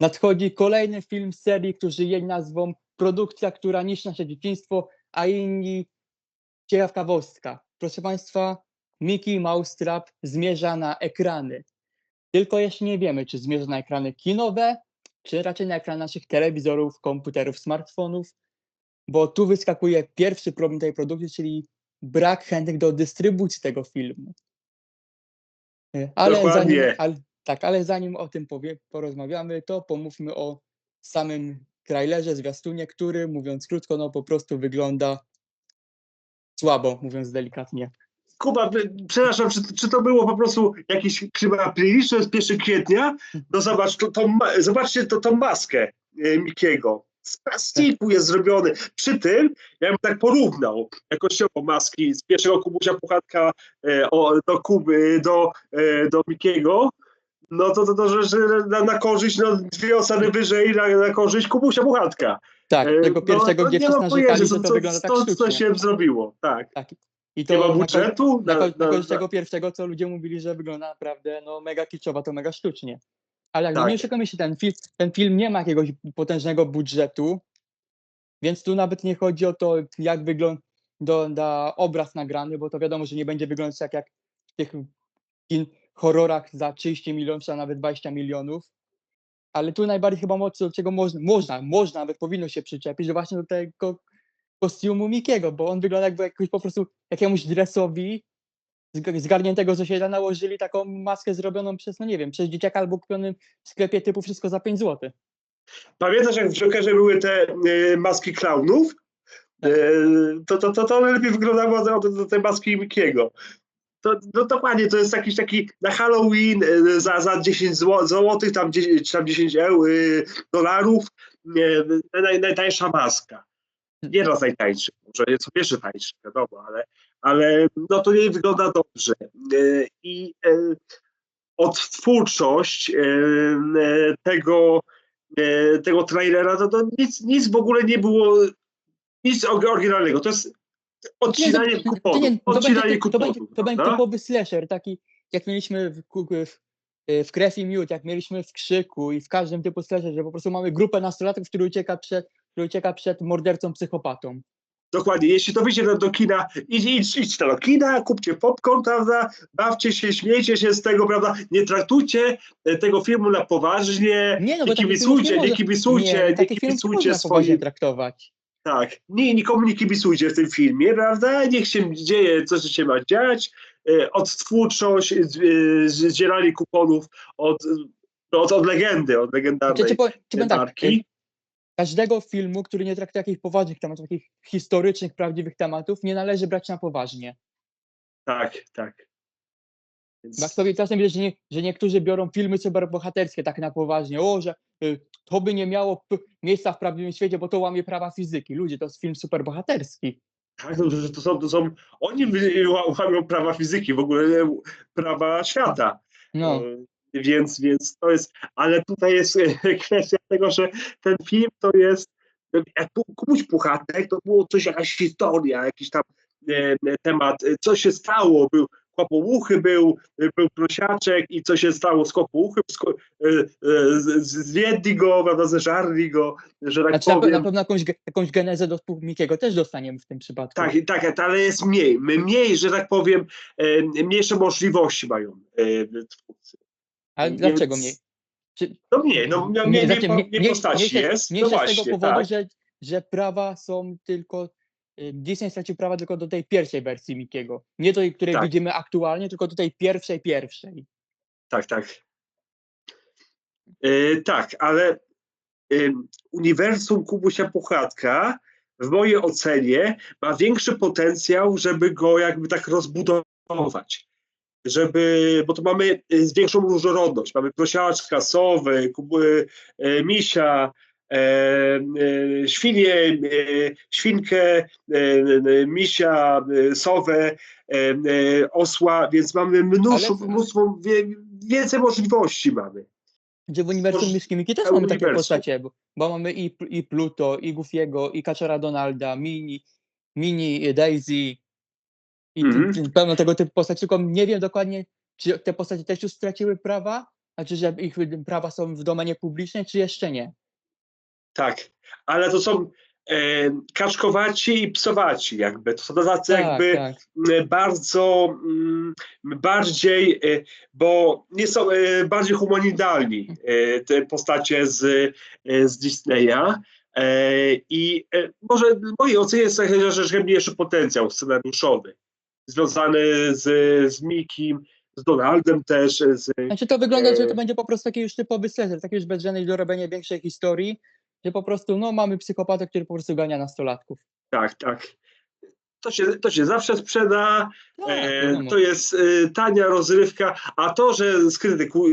Nadchodzi kolejny film z serii, którzy jej nazwą Produkcja, która niszczy nasze dzieciństwo, a inni ciekawostka. Proszę Państwa, Mickey Mouse Trap zmierza na ekrany. Tylko jeszcze nie wiemy, czy zmierza na ekrany kinowe, czy raczej na ekran naszych telewizorów, komputerów, smartfonów, bo tu wyskakuje pierwszy problem tej produkcji, czyli brak chętnych do dystrybucji tego filmu. E, Ale zanim, ale, tak, ale zanim o tym powie, porozmawiamy, to pomówmy o samym trailerze, zwiastunie, który, mówiąc krótko, no po prostu wygląda słabo, mówiąc delikatnie. Kuba, przepraszam, czy, czy to było po prostu jakiś chyba playlist, to jest 1 kwietnia? No zobacz, to, to, zobaczcie to, tą maskę e, Mikiego. Z plastiku jest zrobiony. Przy tym, ja bym tak porównał jakościowo maski z pierwszego Kubusia Puchatka o, do Kuby, do, e, do Mikiego, no to, to, to że, że na, na korzyść, no dwie oceny wyżej na, na korzyść Kubusia Puchatka. Tak, E, tego pierwszego, no, gdzie wszyscy mam narzekali, że to co, wygląda tak sztucznie. co się zrobiło, tak. Tak. I Nie ma budżetu? Na, Na- na na- tego pierwszego, co ludzie mówili, że wygląda naprawdę no, mega kiczowo, to mega sztucznie. Ale jakby Tak. nie oszukujmy się, ten film, ten film nie ma jakiegoś potężnego budżetu, więc tu nawet nie chodzi o to, jak wygląda obraz nagrany, bo to wiadomo, że nie będzie wyglądać tak jak w tych kin horrorach za 30 milionów, czy nawet 20 milionów. Ale tu najbardziej chyba mocno, do czego można, można, można, nawet powinno się przyczepić, że właśnie do tego kostiumu Mikiego, bo on wygląda jakby jakoś po prostu jakiemuś dresowi zg- zgarniętego z osiedla nałożyli taką maskę zrobioną przez, no nie wiem, przez dzieciaka albo kupionym w sklepie typu wszystko za 5 zł. Pamiętasz, jak w Jokerze były te e, maski klaunów? E, to, to, to, to lepiej wyglądało do, do, do tej maski Mikiego. To, no dokładnie, to jest jakiś taki na Halloween e, za, za 10 zł, złotych, tam 10, czy tam 10 eur, e, dolarów, e, naj, najtańsza maska. Nie raz najtańszy, może jest pierwszy tańszy, wiadomo, ale, ale no to nie wygląda dobrze. I odtwórczość tego tego trailera, to, to nic, nic w ogóle nie było, nic or- oryginalnego. To jest odcinanie Nie, kuponów. nie, to będzie, to kuponów. to będzie typowy slasher, taki jak mieliśmy w, w, w Krew i Miód, jak mieliśmy w Krzyku i w każdym typu slasher, że po prostu mamy grupę nastolatków, który ucieka przed, który ucieka przed mordercą psychopatą. Dokładnie. Jeśli to wyjdzie do, do kina, idź, idź, idźcie do kina, kupcie popcorn, prawda? Bawcie się, śmiejcie się z tego, prawda? Nie traktujcie e, tego filmu na poważnie. Nie, no nie kibicujcie, nie nie można- kibicujcie, nie, nie, nie kibicujcie swoim. traktować. Tak. Nie, nikomu nie kibicujcie w tym filmie, prawda? Niech się dzieje, co się ma dziać. E, Odtwórczość, e, zdzieranie kuponów od, od, od legendy, od Czy, legendarnej czy, po- czy powiem tak, marki. każdego filmu, który nie traktuje jakichś poważnych tematów, takich historycznych, prawdziwych tematów, nie należy brać na poważnie. Tak, tak. Więc, sobie czasem widzę, że, nie, że niektórzy biorą filmy superbohaterskie tak na poważnie, o, że y, to by nie miało miejsca w prawdziwym świecie, bo to łamie prawa fizyki. Ludzie, to jest film superbohaterski. tak, no, że to są, to są, oni łamią prawa fizyki, w ogóle prawa świata. No, E, Więc, więc to jest, ale tutaj jest e, kwestia tego, że ten film to jest, jak Pu- Kubuś Puchatek, to było coś, jakaś historia, jakiś tam e, temat, e, co się stało, był Kłopouchy był, e, był Prosiaczek i co się stało z Kłopouchem, sko- e, e, z- z- zjedli go, prawda, zeżarli go, że tak znaczy powiem. na pewno jakąś, jakąś genezę do Mikiego też dostaniemy w tym przypadku. Tak, tak, ale jest mniej, mniej, że tak powiem, mniejsze możliwości mają twórcy. Ale więc- dlaczego mniej? Czy, No mniej, no mniej, mniej, znaczy, mniej, mniej postaci mniejsze- jest, no mniejsze z właśnie, tego powodu, tak. że, że prawa są tylko. Y, Disney stracił prawa tylko do tej pierwszej wersji Mikiego. Nie tej, której Tak. widzimy aktualnie, tylko do tej pierwszej, pierwszej. Tak, tak. E, tak, ale e, uniwersum Kubusia Puchatka w mojej ocenie ma większy potencjał, żeby go jakby tak rozbudować. Żeby, bo to mamy e, większą różnorodność. Mamy prosiaczka, sowy, kuby, misia, świnie, e, świnkę, e, e, misia, e, sowę, e, e, osła, więc mamy mnóstwo, Ale- mnóstwo więcej możliwości mamy. Gdzie w uniwersum Myszki też mamy takie postacie, bo, bo mamy i, i Pluto, i Goofiego, i Kaczora Donalda, Mini, Mini, Daisy i ty- ty- pełno tego typu postaci, tylko nie wiem dokładnie, czy te postacie też już straciły prawa, Znaczy, że ich prawa są w domenie publicznej, czy jeszcze nie? Tak, ale to są e, kaczkowaci i psowaci jakby. To są tacy Tak, jakby tak. m, bardzo mm, bardziej, e, bo nie są e, bardziej humanidalni e, te postacie z, e, z Disneya. E, I może w mojej ocenie jest trochę że mniejszy potencjał scenariuszowy związany z, z Mikim, z Donaldem też, z, Znaczy to wygląda, że to będzie po prostu taki już typowy slasher, taki już bez żadnej dorobienia większej historii, że po prostu no mamy psychopatę, który po prostu gania nastolatków. tak, tak. To się, to się zawsze sprzeda, Tak, E, to jest e, tania rozrywka, a to, że skrytyku, e,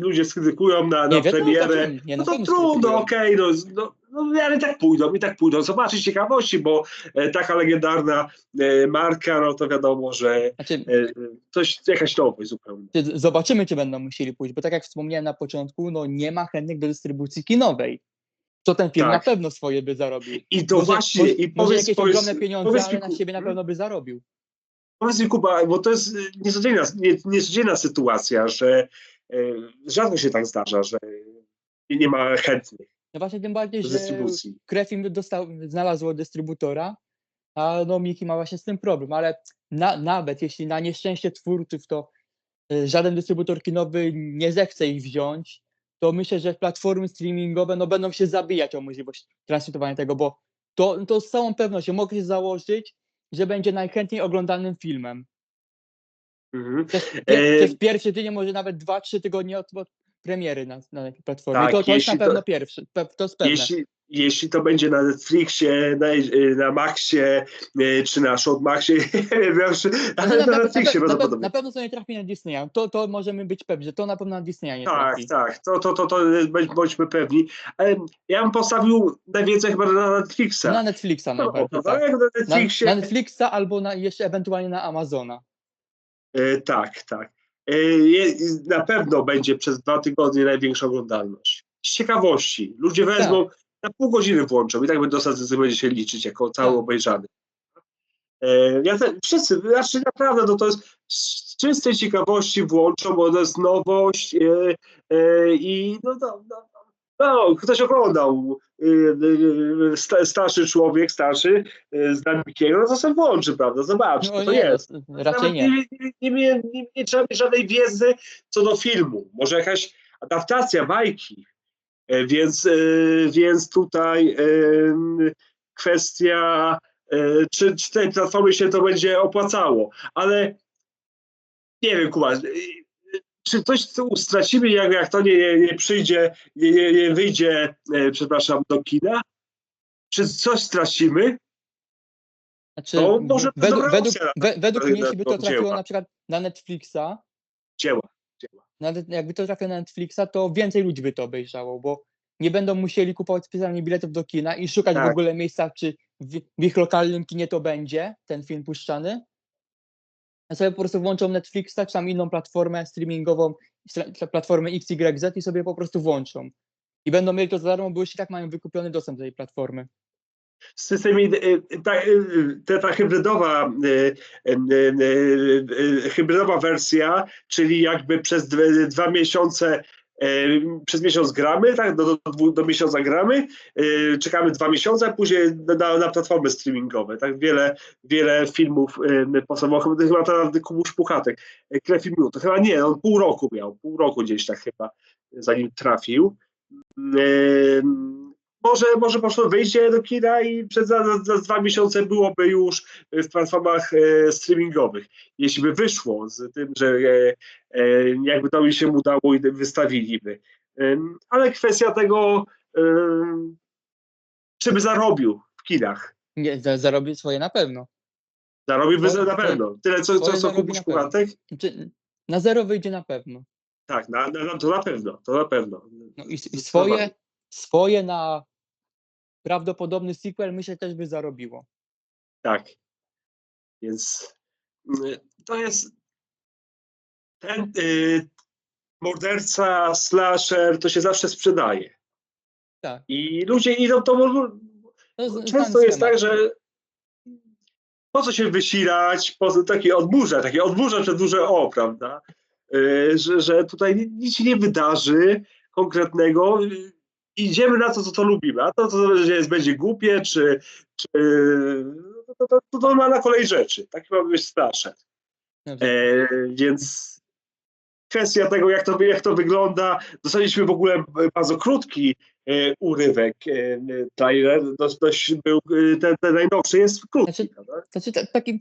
ludzie skrytykują na, na Nie, premierę, dlaczego nie, no to trudno, okej, no, no, no ale tak pójdą, i tak pójdą. Zobaczyć ciekawości, bo e, taka legendarna e, marka, no to wiadomo, że Znaczy, e, coś, jakaś nowość zupełnie. czy- zobaczymy, czy będą musieli pójść, bo tak jak wspomniałem na początku, no nie ma chętnych do dystrybucji kinowej. To ten film Tak. na pewno swoje by zarobił. I to może, właśnie, może, i może powiedz, jakieś powiedz, ogromne pieniądze, powiedz ale na siebie na pewno by zarobił. Powiedz mi, Kuba, bo to jest e, niecodzienna, nie, niecodzienna sytuacja, że e, rzadko się tak zdarza, że nie ma chętnych No właśnie tym bardziej, że krew im dostał, znalazło dystrybutora, a no Miki ma właśnie z tym problem, ale na, nawet jeśli na nieszczęście twórców to y, żaden dystrybutor kinowy nie zechce ich wziąć, to myślę, że platformy streamingowe no, będą się zabijać o możliwość transmitowania tego, bo to, to z całą pewnością mogę się założyć, że będzie najchętniej oglądanym filmem. Mhm. Przez, pie, E, przez pierwszy tydzień, może nawet 2-3 tygodnie od, od premiery na, na takiej platformie. Tak, to, to jest na jeśli to- pewno pierwszy, to jest pewne. Jeśli, jeśli to będzie na Netflixie, na, na Maxie, e, czy na Showmaxie, nie wiem, ale Znaczy, na pe- Netflixie na, prawdopodobnie. na pewno to nie trafi na Disneya. To, to możemy być pewni, że to na pewno na Disneya nie Tak, trafi. tak, to, to, to, to bądź- bądźmy pewni. Ja bym postawił najwięcej chyba na Netflixa. Na Netflixa No, najbardziej, prawda? tak. Jak na Na, Netflixie, na Netflixa albo na, jeszcze ewentualnie na Amazona. e, tak, tak. E, na pewno będzie przez dwa tygodnie największa oglądalność. Z ciekawości. Ludzie wezmą, na pół godziny włączą i tak będą sobie będzie się liczyć jako cały Tak. obejrzany. E, Ja te, wszyscy, znaczy naprawdę, no to jest z czystej ciekawości włączą, bo to jest nowość e, e, i no, no, no, no, ktoś oglądał, e, e, sta- starszy człowiek, starszy, z Namikiego, no to sobie włączy, prawda, zobacz, No to nie, jest. raczej. Nie, nie, nie, nie, nie, nie trzeba mieć żadnej wiedzy co do filmu. Może jakaś adaptacja bajki. E, Więc, e, więc tutaj em, kwestia, e, czy, czy tej platformie się to będzie opłacało. Ale nie wiem, Kuba, e, czy coś stracimy, jak, jak to nie, nie, przyjdzie, nie, nie, nie wyjdzie, e, przepraszam, do kina? Czy coś stracimy? Znaczy, to może według, według, według mnie, jeśli by to trafiło na przykład na Netflixa, Dzieła. Nawet jakby to trafiło na Netflixa, to więcej ludzi by to obejrzało, bo nie będą musieli kupować specjalnie biletów do kina i szukać w Tak. ogóle miejsca, czy w, w ich lokalnym kinie to będzie ten film puszczany. A sobie po prostu włączą Netflixa, czy tam inną platformę streamingową, platformę XYZ i sobie po prostu włączą. I będą mieli to za darmo, bo już i tak mają wykupiony dostęp do tej platformy. Z tymi, e, ta, e, ta, ta hybrydowa, hybrydowa wersja, czyli jakby przez dwa, miesiące, przez miesiąc gramy, tak, do, do, do miesiąca gramy, czekamy dwa miesiące, a później na, na platformy streamingowe, tak, wiele, wiele filmów e, podstawowych, chyba to Kubuś Puchatek, Krew i Miód, to chyba nie, on pół roku miał, pół roku gdzieś tak chyba, zanim trafił. Może, może po prostu wyjdzie do kina i przez za, za, za dwa miesiące byłoby już w platformach e, streamingowych. Jeśli by wyszło z tym, że e, e, jakby to mi się udało i wystawiliby. Ale kwestia tego, czy by zarobił w kinach. Nie, za- zarobi swoje na pewno. Zarobiłby na pewno. Tyle co, co, co na pewno. Puchatek? Znaczy, na zero wyjdzie na pewno. Tak, na, na, to na pewno, to na pewno. No i, i swoje, swoje na prawdopodobny sequel myślę też by zarobiło. Tak. Więc mm, to jest ten y, morderca, slasher, to się zawsze sprzedaje. Tak. I ludzie idą to. To z- Często jest tak, że po co się wysilać, po co taki odburza, taki odburza przed duże O, prawda? y, że, że tutaj nic się nie wydarzy konkretnego. Idziemy na to, co to lubimy, a to, co jest, będzie głupie, czy, czy to, to, to, to normalna kolej rzeczy. Taki ma być starsze. Dobrze. E, więc kwestia tego, jak to, jak to wygląda, dostaliśmy w ogóle bardzo krótki e, urywek e, trailer, dość, dość był, e, ten, ten najnowszy jest krótki, Znaczy-? Znaczy ta- taki,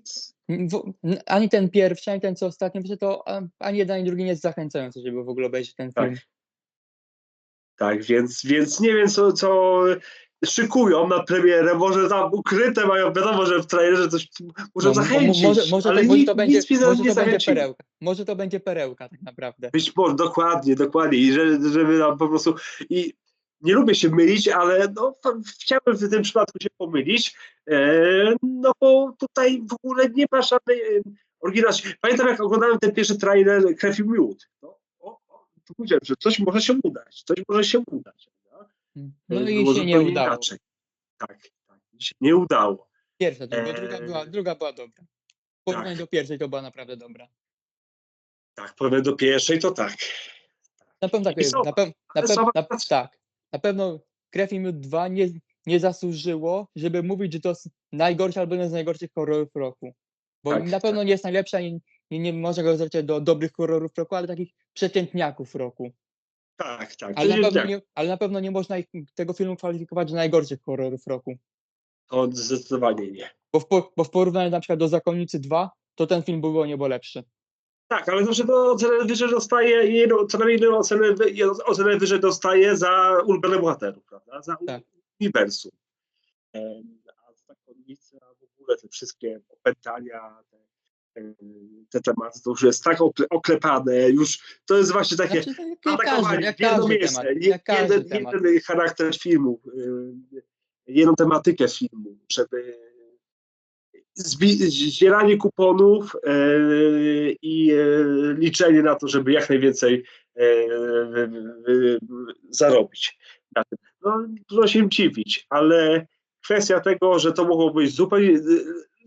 w, ani ten pierwszy, ani ten co ostatnio, to ani jeden, ani drugi nie jest zachęcający, żeby w ogóle obejrzeć ten Tak. film. Tak, więc, więc nie wiem, co, co szykują na premierę, może tam ukryte mają, wiadomo, że w trailerze coś może No, zachęcić, może, może, ale to, może nic, to będzie, nic mnie może nie to będzie perełka. Może to będzie perełka tak naprawdę. Być może, dokładnie, dokładnie. I że, żeby nam po prostu. I nie lubię się mylić, ale no, chciałbym w tym przypadku się pomylić. E, no bo tutaj w ogóle nie ma żadnej oryginalności. Pamiętam, jak oglądałem ten pierwszy trailer Krew i Miód. No, powiedziałem, że coś może się udać. Coś może się udać. prawda? No E, i było się nie udało. Inaczej. Tak, tak. Się nie udało. Pierwsza, druga, druga, Eee. była, druga była dobra. W porównaniu Tak. do pierwszej to była naprawdę dobra. Tak, powiem do pierwszej, to tak. Na pewno tak I Na, pew, na, są na, tak. Na pewno Krew i Miód 2 nie, nie zasłużyło, żeby mówić, że to jest najgorszy albo jeden z najgorszych horrorów roku. Bo Tak, na pewno nie jest najlepsza i nie, nie można go zaliczać do dobrych horrorów roku, ale takich przeciętniaków roku. Tak, tak. Ale na, pewno tak, nie, ale na pewno nie można ich, tego filmu kwalifikować do najgorszych horrorów roku. to zdecydowanie nie. Bo w, bo w porównaniu na przykład do Zakonnicy 2, to ten film był o niebo lepszy. Tak, ale zawsze to ocenę wyżej dostaje, jedną, co najmniej jedną ocenę, ocenę wyżej dostaje za ulubionych bohaterów, prawda? Za Tak. uniwersum. A zakonnice, a w ogóle te wszystkie opętania, te, te, te tematy, to już jest tak okle- oklepane, już to jest właśnie takie Znaczy, tak atakowanie w jedno miejsce, temat. jeden, jeden charakter filmu, y, jedną tematykę filmu, żeby zbi- zbieranie kuponów e, i e, liczenie na to, żeby jak najwięcej zarobić. No, trudno się dziwić, ale kwestia tego, że to mogło być zupełnie,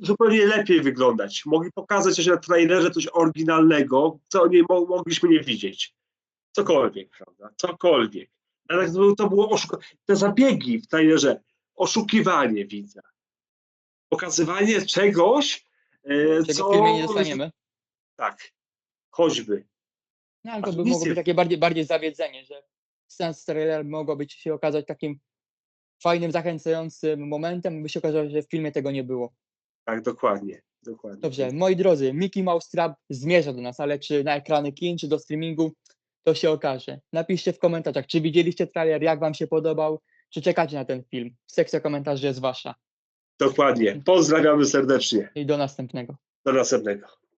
zupełnie lepiej wyglądać. Mogli pokazać coś na trailerze, coś oryginalnego, co nie mo- mogliśmy nie widzieć. Cokolwiek, prawda? Cokolwiek. Ale to było- oszuka- te zabiegi w trailerze, oszukiwanie widza pokazywanie czegoś, e, Czego co... w filmie nie dostaniemy. Tak, choćby. No, ale to by mogło być takie bardziej, bardziej zawiedzenie, że sens trailer mogło być się okazać takim fajnym, zachęcającym momentem, by się okazało, że w filmie tego nie było. Tak, dokładnie. dokładnie. Dobrze, moi drodzy, Mickey Mouse Trap zmierza do nas, ale czy na ekrany kin, czy do streamingu, to się okaże. Napiszcie w komentarzach, czy widzieliście trailer, jak wam się podobał, czy czekacie na ten film. Sekcja komentarzy jest wasza. Dokładnie. Pozdrawiamy serdecznie. I do następnego. Do następnego.